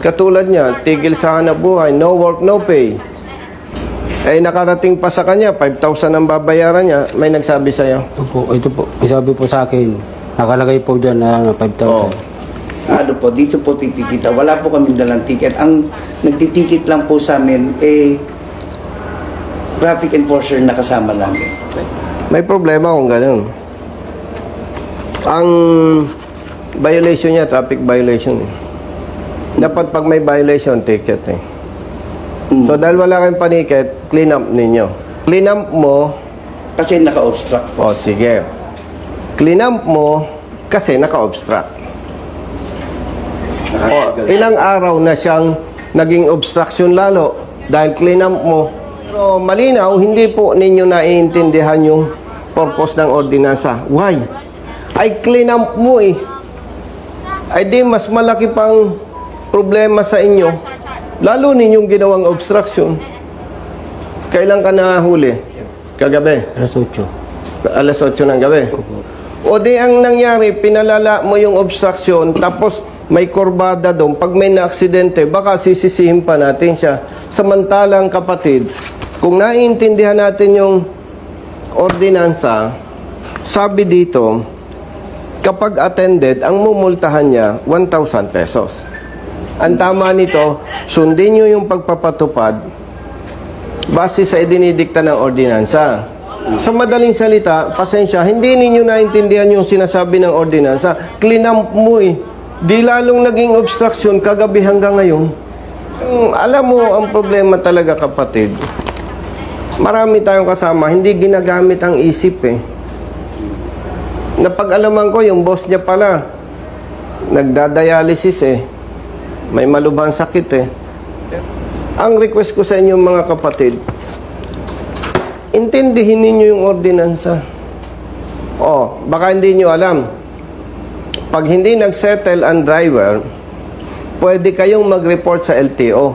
Katulad niya, tigil sa hanap buhay, no work, no pay. Eh, nakarating pa sa kanya, 5,000 ang babayaran niya, may nagsabi sa'yo. Ito po, ito po. May sabi po sa akin, nakalagay po dyan na ano, 5,000. Oh. Ano po, dito po titikita. Wala po kami dalang ticket. Ang nagtitikit lang po sa amin, eh, traffic enforcer na kasama namin. May problema kung ganun. Ang violation niya, traffic violation. eh. Dapat pag may violation, ticket eh. Mm. So dahil wala kayong paniket, clean up ninyo. Clean up mo, Kasi naka-obstruct o po. sige. Clean up mo kasi naka-obstruct. O, ilang araw na siyang naging obstruction lalo dahil clean up mo. Pero malinaw, hindi po ninyo naiintindihan yung purpose ng ordinansa. Why? Ay clean up mo eh. Ay di mas malaki pang problema sa inyo. Lalo ninyong ginawang obstruction. Kailan ka nahuli? Kagabi? Alas 8. Alas 8 ng gabi. Opo. O di ang nangyari, pinalala mo yung obstruction, tapos may kurbada doon. Pag may na-aksidente, baka sisisihin pa natin siya. Samantalang kapatid, kung naiintindihan natin yung ordinansa, sabi dito, kapag attended, ang mumultahan niya, 1,000 pesos. Ang tama nito, sundin nyo yung pagpapatupad base sa idinidikta ng ordinansa. Sa madaling salita, pasensya, hindi ninyo naintindihan yung sinasabi ng ordinansa. Clean up mo eh. Di lalong naging obstruction kagabi hanggang ngayon. Alam mo, ang problema talaga kapatid, marami tayong kasama, hindi ginagamit ang isip eh. Napag-alaman ko, yung boss niya pala, nagdadialysis eh. May malubhang sakit eh. Ang request ko sa inyo mga kapatid, intindihin ninyo yung ordinansa. Oh, baka hindi nyo alam. Pag hindi nagsettle ang driver, pwede kayong mag-report sa LTO.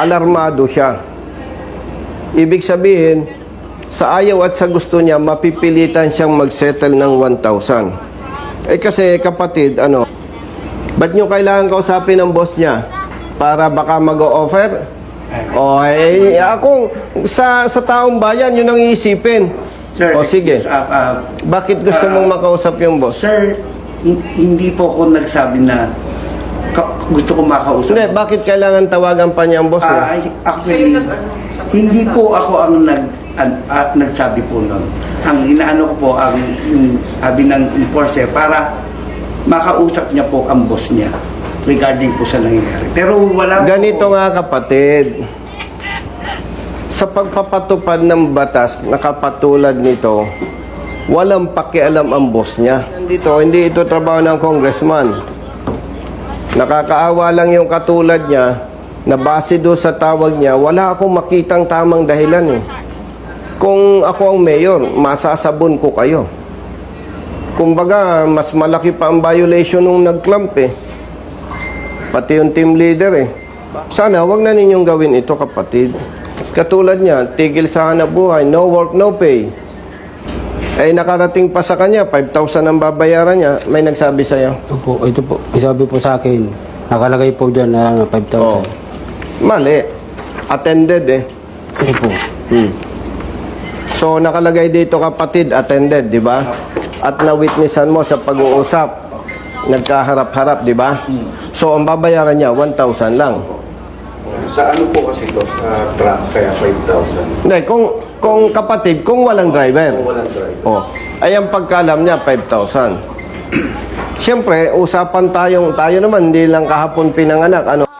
Alarmado siya. Ibig sabihin, sa ayaw at sa gusto niya, mapipilitan siyang mag-settle ng 1,000. Eh kasi kapatid, ano, ba't nyo kailangan kausapin ng boss niya? Para baka mag-o-offer? O, eh, ako, sa, sa taong bayan, yun ang iisipin. Sir, o, sige. ah, ah, Bakit gusto Ah, mong makausap yung boss? Sir, hin- hindi po ako nagsabi na ka- gusto ko makausap. Hindi, bakit kailangan tawagan pa niya ang boss? Ah, actually, hindi po ako ang nag an, ah, nagsabi po nun. Ang inaano ko po ang yung sabi ng enforcer para makausap niya po ang boss niya regarding po sa nangyayari. Pero wala po- Ganito nga kapatid, sa pagpapatupad ng batas na kapatulad nito, walang pakialam ang boss niya. Dito, hindi ito trabaho ng congressman. Nakakaawa lang yung katulad niya na base do sa tawag niya, wala akong makitang tamang dahilan eh. Kung ako ang mayor, masasabon ko kayo. Kumbaga, mas malaki pa ang violation nung nag-clamp eh. Pati yung team leader eh. Sana wag na ninyong gawin ito kapatid. Katulad niya, tigil sa hanap buhay, no work, no pay. Eh nakarating pa sa kanya, 5,000 ang babayaran niya, may nagsabi sa'yo. Ito po, ito po. May sabi po sa akin, nakalagay po dyan na ano, 5,000. Oh. Mali. Attended eh. Ito po. Hmm. So nakalagay dito kapatid, attended, di ba? At na-witnessan mo sa pag-uusap. Nagkaharap-harap, di ba? So ang babayaran niya, 1,000 lang. Sa ano po kasi to? Sa truck, kaya 5,000. Hindi, kung, kung kapatid, kung walang driver. Kung walang driver. Oh, ay ang pagkalam niya 5,000. Siyempre, usapan tayong tayo naman hindi lang kahapon pinanganak ano